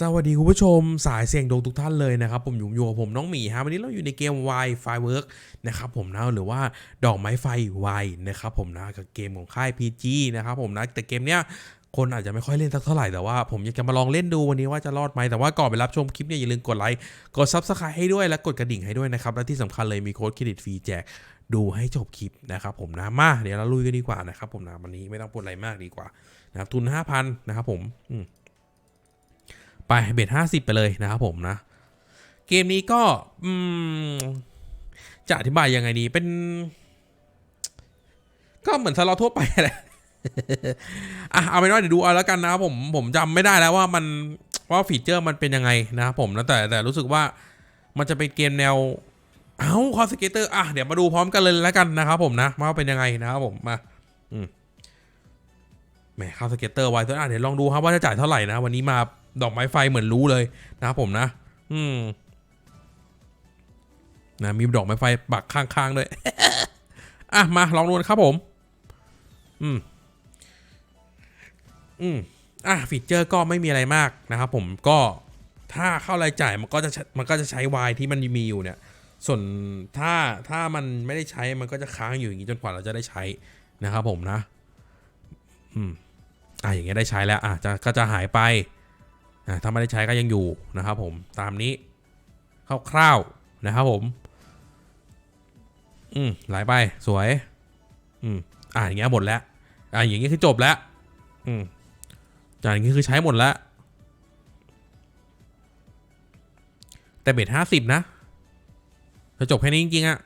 สวัสดีคุณผู้ชมสายเสียงดวงทุกท่านเลยนะครับ ผมอยู่อยู่กับผมน้องหมีฮะวันนี้เราอยู่ในเกม Y Firework นะครับผมนะหรือว่าดอกไม้ไฟ Y นะครับผมนะกับเกมของค่าย PG นะครับผมนะแต่เกมเนี้ยคนอาจจะไม่ค่อยเล่นสักเท่าไหร่แต่ว่าผมอยากจะมาลองเล่นดูวันนี้ว่าจะรอดไหมแต่ว่าก่อนไปรับชมคลิปเนี่ยอย่าลืมกดไลค์กด Subscribe ให้ด้วยและกดกระดิ่งให้ด้วยนะครับและที่สำคัญเลยมีโค้ดเครดิตฟรีแจกดูให้จบคลิปนะครับผมนะมาเดี๋ยวเราลุยกันดีกว่านะครับผมนะวันนี้ไม่ต้องพูดอะไรมากดีกว่านะครับทุน5,000นะครับผมอืม เบ็ดห้าสิบไปเลยนะครับผมนะ เกมนี้ก็อืมจะอธิบายยังไงดีเป็น ก็เหมือนสล็อตทั่วไปแหละอะเอาเป็นว่าเดี๋ยวดูเอาแล้วกันนะครับผมผมจำไม่ได้แล้วว่ามันว่าฟีเจอร์มันเป็นยังไงนะครับผมนะแต่แต่รู้สึกว่ามันจะเป็นเกมแนว เอาคอสเกเตอร์อะเดี๋ยวมาดูพร้อมกันเลยแล้วกันนะครับผมนะว่าเป็นยังไงนะครับผมมาอืมแหมคอสเกเตอร์ไว้ตัวอะเดี๋ยวลองดูครับว่าจะจ่ายเท่าไหร่นะวันนี้มา ดอกไม้ไฟเหมือนรู้เลยนะครับผมนะ อืมนะมีดอกไม้ไฟปักข้างๆด้วยอะมาลองดูครับผม อืม อืมอะฟีเจอร์ก็ไม่มีอะไรมากนะครับผมก็ถ้าเข้ารายจ่ายมันก็จะมันก็จะใช้วายที่มันมีอยู่เนี่ย ส่วนถ้าถ้ามันไม่ได้ใช้มันก็จะค้างอยู่อย่างนี้จนกว่าเราจะได้ใช้นะครับผมนะ อืมอะอย่างเงี้ยได้ใช้แล้ว อะจะก็จะหายไป ถ้าไม่ได้ใช้ก็ยังอยู่นะครับผมตามนี้คร่าวๆนะครับผมอืมหลายไปสวย อืมอะอย่างเงี้ยหมดแล้วอะอย่างเงี้ยคือจบแล้ว อืมจากอย่างเงี้ยคือใช้หมดแล้วแต่เบ็ดห้าสิบนะจะจบแค่นี้จริงๆอะ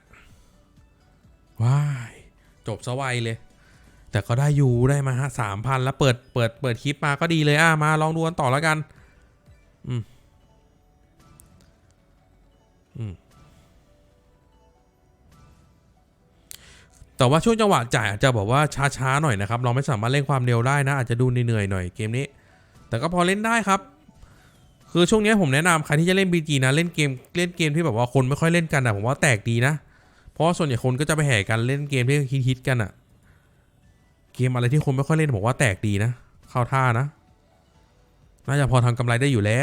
ว้ายจบสวัยเลย แต่ก็ได้อยู่ได้มาฮะสามพันแล้วเปิดเปิดเปิดคลิปมาก็ดีเลยอะมาลองดูกันต่อแล้วกัน อืม อืม แต่ว่าช่วงจังหวะจ่ายอาจจะบอกว่าช้าๆหน่อยนะครับ เราไม่สามารถเล่นความเร็วได้นะ อาจจะดูเหนื่อยๆหน่อยเกมนี้ แต่ก็พอเล่นได้ครับ คือช่วงนี้ผมแนะนำใครที่จะเล่น BG นะ เล่นเกมเล่นเกมที่แบบว่าคนไม่ค่อยเล่นกันอะผมว่าแตกดีนะ เพราะส่วนใหญ่คนก็จะไปแห่กันเล่นเกมที่ฮิตๆกันอะเกมอะไรที่คนไม่ค่อยเล่นบอกว่าแตกดีนะ เข้าท่านะ น่าจะพอทำกำไรได้อยู่แล้ว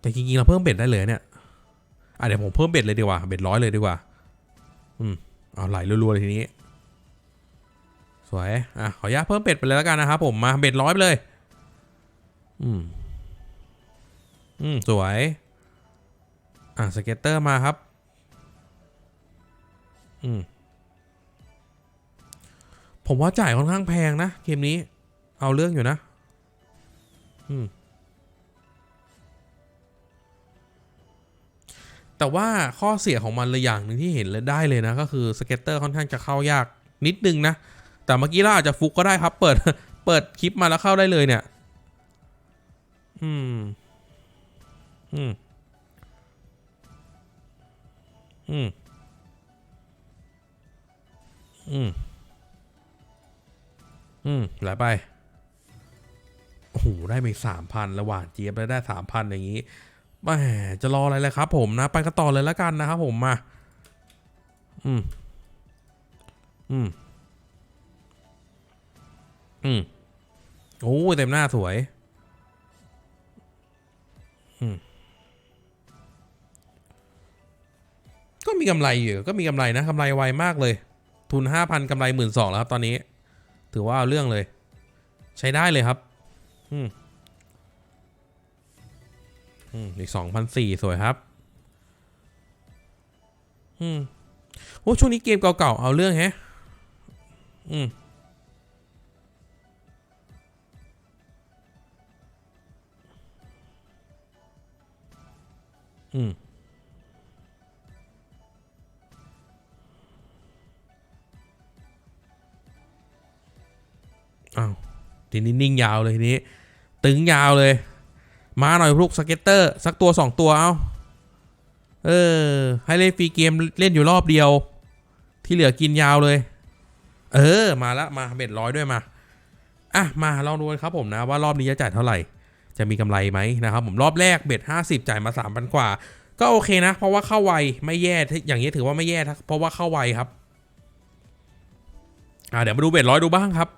แต่จริงๆเราเพิ่มเบ็ดได้เลยเนี่ยอะเดี๋ยวผมเพิ่มเบ็ดเลยดีกว่า เบ็ดร้อยเลยดีกว่า อืม เอาไหลรัวๆเลยทีนี้ สวย อะ ขออนุญาตเพิ่มเบ็ดไปเลยแล้วกันนะครับผมมาเบ็ดร้อยไปเลย อืม อืม สวย อะสเก็ตเตอร์มาครับ อืม ผมว่าจ่ายค่อนข้างแพงนะ เกมนี้ เอาเรื่องอยู่นะ อืม แต่ว่าข้อเสียของมันเลยอย่างหนึ่งที่เห็นเลยได้เลยนะ ก็คือสเก็ตเตอร์ค่อนข้างจะเข้ายากนิดนึงนะ แต่เมื่อกี้เราอาจจะฟุกก็ได้ครับ เปิด เปิดคลิปมาแล้วเข้าได้เลยเนี่ย อืม อืม อืม อืม อืมไหลไป โอ้โห ได้มาสามพันระหว่างเจี๊ยบแล้วได้สามพันอย่างนี้แหมจะรออะไรเลยครับผมนะ ไปกันต่อเลยแล้วกันนะครับผมมา อืม อืม อืม โอ้เต็มหน้าสวย อืม ก็มีกำไรอยู่ ก็มีกำไรนะกำไรไวมากเลย ทุนห้าพันกำไรหมื่นสองแล้วครับตอนนี้ ถือว่าเอาเรื่องเลย ใช้ได้เลยครับ อืมอืมอีกสองพันสี่สวยครับ อืมโอ้ช่วงนี้เกมเก่าๆ เอาเรื่องแฮะ อืมอืม อ้าวทีนี้นิ่งยาวเลยทีนี้ ตึงยาวเลย มาหน่อยพวกสเก็ตเตอร์ สักตัวสองตัวเอาเออ ให้เล่นฟรีเกมเล่นอยู่รอบเดียว ที่เหลือกินยาวเลย เออ มาละมาเบ็ดร้อยด้วยมาอะมาลองดูครับผมนะว่ารอบนี้จะจ่ายเท่าไหร่ จะมีกำไรไหมนะครับผมรอบแรกเบ็ดห้าสิบจ่ายมาสามพันกว่า ก็โอเคนะ เพราะว่าเข้าไวไม่แย่อย่างนี้ถือว่าไม่แย่เพราะว่าเข้าไวครับอ่าเดี๋ยวมาดูเบ็ดร้อยดูบ้างครับ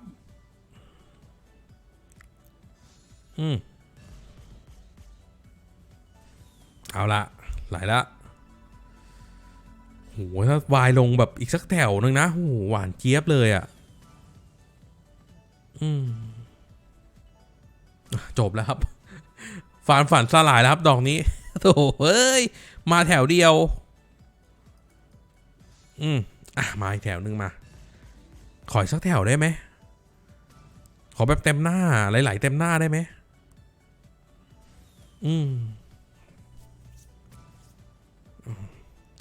อืมเอาละไหลละโหถ้าวายลงแบบอีกสักแถวนึงนะโหหวานเจี๊ยบเลยอะ่ะ อืม จบแล้วครับ ฝันฝันสลายแล้วครับ ดอกนี้โถ่เอ้ย มาแถวเดียว อืม อะ มาอีกแถวนึงมา ขอสักแถวได้ไหม ขอแบบเต็มหน้า หลาย ๆ เต็มหน้าได้ไหม อืม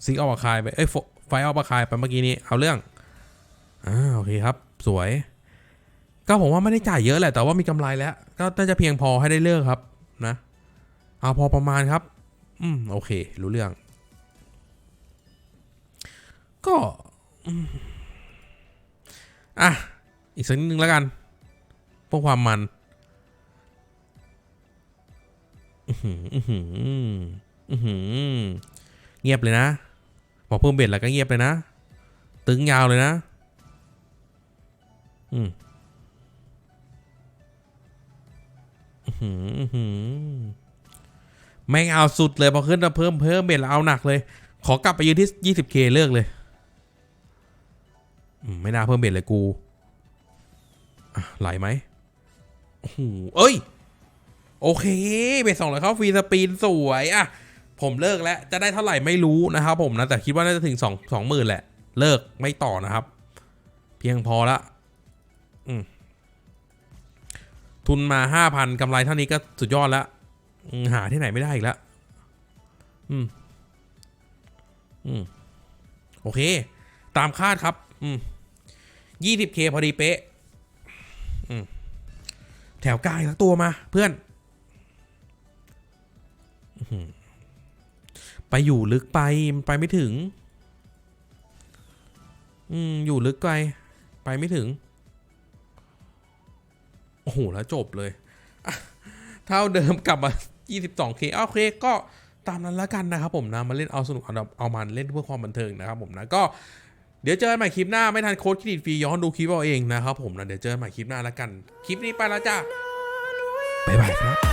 ซิงเอาปาคายไป เอ้ยไฟเอาปาคายไปเมื่อกี้นี้ เอาเรื่อง อ่า โอเคครับ สวย ก็ผมว่าไม่ได้จ่ายเยอะแหละ แต่ว่ามีกำไรแล้ว ก็น่าจะเพียงพอให้ได้เลิกครับ นะ เอาพอประมาณครับ อืม โอเค รู้เรื่อง ก็อะ อีกสักนิดนึงแล้วกันพื่อความมัน เงียบเลยนะพอเพิ่มเบ็ดแล้วก็เงียบเลยนะ ตึงยาวเลยนะ อืมแม่งเอาสุดเลยพอขึ้นมาเพิ่มเพิ่มเบ็ดแล้วเอาหนักเลย ขอกลับไปยืนที่ 20k เคเลิกเลยไม่น่าเพิ่มเบ็ดเลยกูไหลไหมโอ้โหเอ้ย โอเคเบ็ดสองร้อยเข้าฟรีสปีนสวยอะผมเลิกแล้วจะได้เท่าไหร่ไม่รู้นะครับผมนะแต่คิดว่าน่าจะถึงสองสองหมื่นแหละ เลิกไม่ต่อนะครับ เพียงพอละอืมทุนมาห้าพันกำไรเท่านี้ก็สุดยอดแล้วหาที่ไหนไม่ได้อีกแล้วอืมอืมโอเค ตามคาดครับ อืมยี่สิบเคพอดีเป๊ะ อืมแถวกลางสักตัวมาเพื่อน ไปอยู่ลึกไปไปไม่ถึง อืม อยู่ลึกไกลไปไม่ถึง โอ้โห แล้วจบเลย เท่าเดิมกลับมา 22k โอเคก็ตามนั้นแล้วกันนะครับผมนะ มาเล่นเอาสนุกเอาเอามันเล่นเพื่อความบันเทิงนะครับผมนะก็เดี๋ยวเจอกันใหม่คลิปหน้าไม่ทันโค้ดเครดิตฟรีย้อนดูคลิปเอาเองนะครับผมนะเดี๋ยวเจอกันใหม่คลิปหน้าแล้วกัน คลิปนี้ไปแล้วจ้าบ๊ายบายครับ